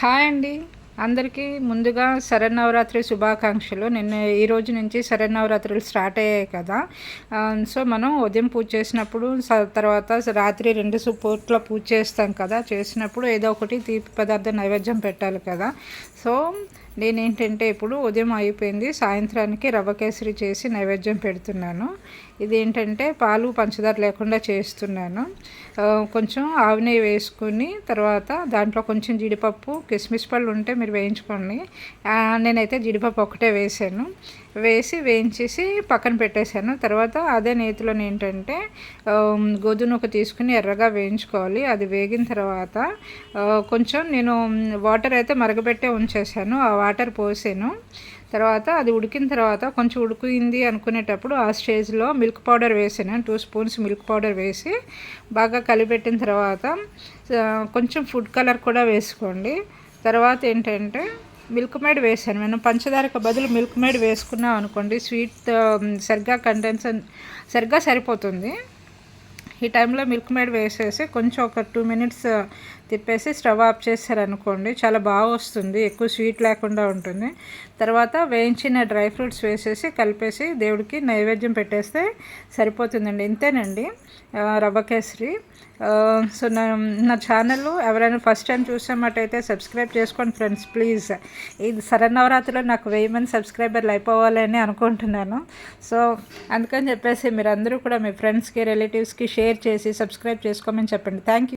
Hi అండి. అందరికీ ముందుగా శరన్నవరాత్రి శుభాకాంక్షలు. నిన్న ఈ రోజు నుంచి శరన్నవరాత్రులు స్టార్ట్ అయ్యాయి కదా. సో మనం ఉదయం పూజ చేసినప్పుడు తర్వాత రాత్రి రెండు పూట్ల పూజ చేస్తాం కదా. చేసినప్పుడు ఏదో ఒకటి తీపి పదార్థం నైవేద్యం పెట్టాలి కదా. సో నేనేంటంటే ఇప్పుడు ఉదయం అయిపోయింది సాయంత్రానికి రవ్వ కేసరి చేసి నైవేద్యం పెడుతున్నాను. ఇది ఏంటంటే పాలు పంచదార లేకుండా చేస్తున్నాను. కొంచెం ఆవు నెయ్యి వేసుకుని తర్వాత దాంట్లో కొంచెం జీడిపప్పు కిస్మిస్ పళ్ళు ఉంటే మీరు వేయించుకోండి. నేనైతే జీడిపప్పు ఒకటే వేసాను. వేసి వేయించేసి పక్కన పెట్టేశాను. తర్వాత అదే నేతిలో ఏంటంటే గోధుమ ఒక తీసుకుని ఎర్రగా వేయించుకోవాలి. అది వేగిన తర్వాత కొంచెం నేను వాటర్ అయితే మరగబెట్టే ఉంచేసాను ఆ వాటర్ పోసాను. తర్వాత అది ఉడికిన తర్వాత కొంచెం ఉడికింది అనుకునేటప్పుడు ఆ స్టేజ్లో మిల్క్ పౌడర్ వేసాను. టూ స్పూన్స్ మిల్క్ పౌడర్ వేసి బాగా కలిపెట్టిన తర్వాత కొంచెం ఫుడ్ కలర్ కూడా వేసుకోండి. తర్వాత ఏంటంటే మిల్క్ మేడ్ వేసాను. నేను పంచదారకు బదులు మిల్క్ మేడ్ వేసుకున్నాం అనుకోండి స్వీట్ సరిగ్గా కంటెన్స్ సరిగ్గా సరిపోతుంది. ఈ టైంలో మిల్క్ మేడ్ వేసేసి కొంచెం ఒక టూ మినిట్స్ తిప్పేసి స్టవ్ ఆఫ్ చేశారనుకోండి చాలా బాగా వస్తుంది ఎక్కువ స్వీట్ లేకుండా ఉంటుంది. తర్వాత వేయించిన డ్రై ఫ్రూట్స్ వేసేసి కలిపేసి దేవుడికి నైవేద్యం పెట్టేస్తే సరిపోతుందండి. ఇంతేనండి రవ్వ కేసరి. సో నా నా ఛానల్ ఎవరైనా ఫస్ట్ టైం చూసినట్టయితే సబ్స్క్రైబ్ చేసుకోండి ఫ్రెండ్స్ ప్లీజ్ ఇది శరన్నవరాత్రిలో నాకు వెయ్యి మంది సబ్స్క్రైబర్లు అయిపోవాలని అనుకుంటున్నాను. సో అందుకని చెప్పేసి మీరు అందరూ కూడా మీ ఫ్రెండ్స్కి రిలేటివ్స్కి షేర్ చేసి సబ్స్క్రైబ్ చేసుకోమని చెప్పండి. Thank you